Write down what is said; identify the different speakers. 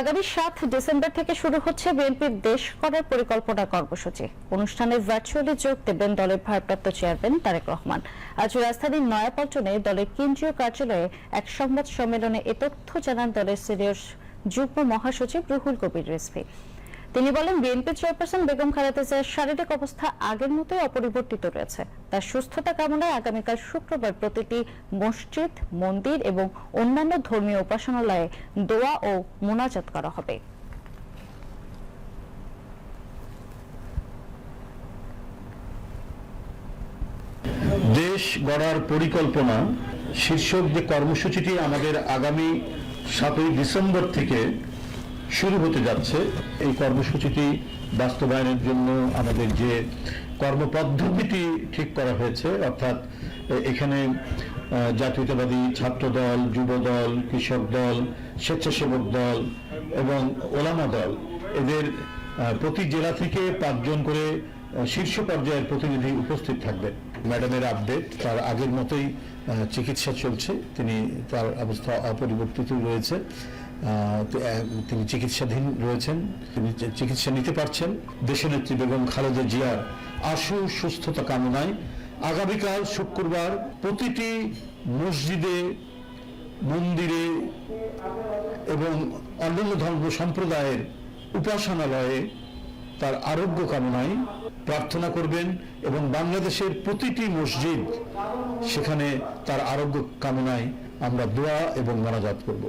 Speaker 1: আগামী সাত ডিসেম্বর থেকে শুরু হচ্ছে বিএনপির দেশ করার পরিকল্পনা কর্মসূচি। অনুষ্ঠানে ভার্চুয়ালি যোগ দেবেন দলের ভারপ্রাপ্ত চেয়ারম্যান তারেক রহমান। আজ রাজধানীর নয়াপল্টনে দলের কেন্দ্রীয় কার্যালয়ে এক সংবাদ সম্মেলনে এ তথ্য জানান দলের সিনিয়র যুগ্ম মহাসচিব রুহুল কবির রিজভী। তিনি বলেন, বিএনপি চেয়ারপারসন বেগম খালেদা জিয়ার শারীরিক অবস্থা আগের মতোই অপরিবর্তিত রয়েছে। তার সুস্থতা কামনায় আগামীকাল শুক্রবার প্রতিটি মসজিদ, মন্দির এবং অন্যান্য ধর্মীয় উপাসনালয়ে দোয়া ও মোনাজাত করা হবে।
Speaker 2: দেশ গড়ার পরিকল্পনা, শীর্ষক যে কর্মসূচিটি আমাদের আগামী সাতই ডিসেম্বর থেকে শুরু হতে যাচ্ছে। এই কর্মসূচিটি বাস্তবায়নের জন্য আমাদের যে কর্মপদ্ধতিটি ঠিক করা হয়েছে, অর্থাৎ এখানে জাতীয়তাবাদী ছাত্র দল যুব দল কৃষক দল, স্বেচ্ছাসেবক দল এবং ওলামা দল, এদের প্রতি জেলা থেকে পাঁচজন করে শীর্ষ পর্যায়ের প্রতিনিধি উপস্থিত থাকবেন ম্যাডামের আপডেট, তার আগের মতোই চিকিৎসা চলছে, তিনি তার অবস্থা অপরিবর্তিত রয়েছে। তিনি চিকিৎসাধীন রয়েছেন, তিনি চিকিৎসা নিতে পারছেন। দেশনেত্রী বেগম খালেদা জিয়ার আশু সুস্থতা কামনায় আগামীকাল শুক্রবার প্রতিটি মসজিদে, মন্দিরে এবং অন্যান্য ধর্ম সম্প্রদায়ের উপাসনালয়ে তার আরোগ্য কামনায় প্রার্থনা করবেন এবং বাংলাদেশের প্রতিটি মসজিদ সেখানে তার আরোগ্য কামনায় আমরা দোয়া এবং মোনাজাত করব।